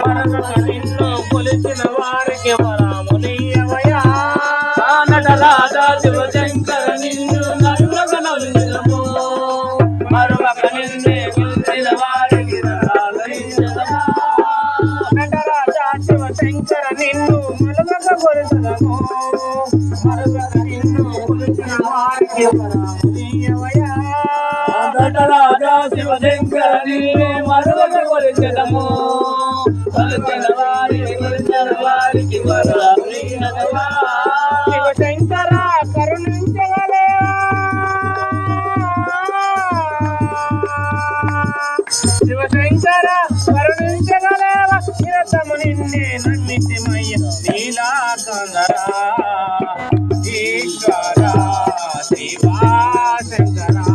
మరొక నిన్ను కొలిచిన వారికి వరామునియవయా నటరాజా శివశంకర నిన్ను నరులగ నలుగురము మరొక నిన్నే గుర్తిన వారికి నటరాజా శివశంకర నిన్ను మరొక కొలిచదము మరొక నిన్ను కొలిచిన వారికి వరామునియవయా శివశంకరి మరుగ కొలిచెదము కొలిచిన వారి కొలిచిన వారికి శివశంకర కరుణించగలేవా? శివశంకర కరుణించగలేవా? నిరతము నిన్నే నన్నిత్యమయ్య నీలాకందరా ఈశ్వర శివా శంకరా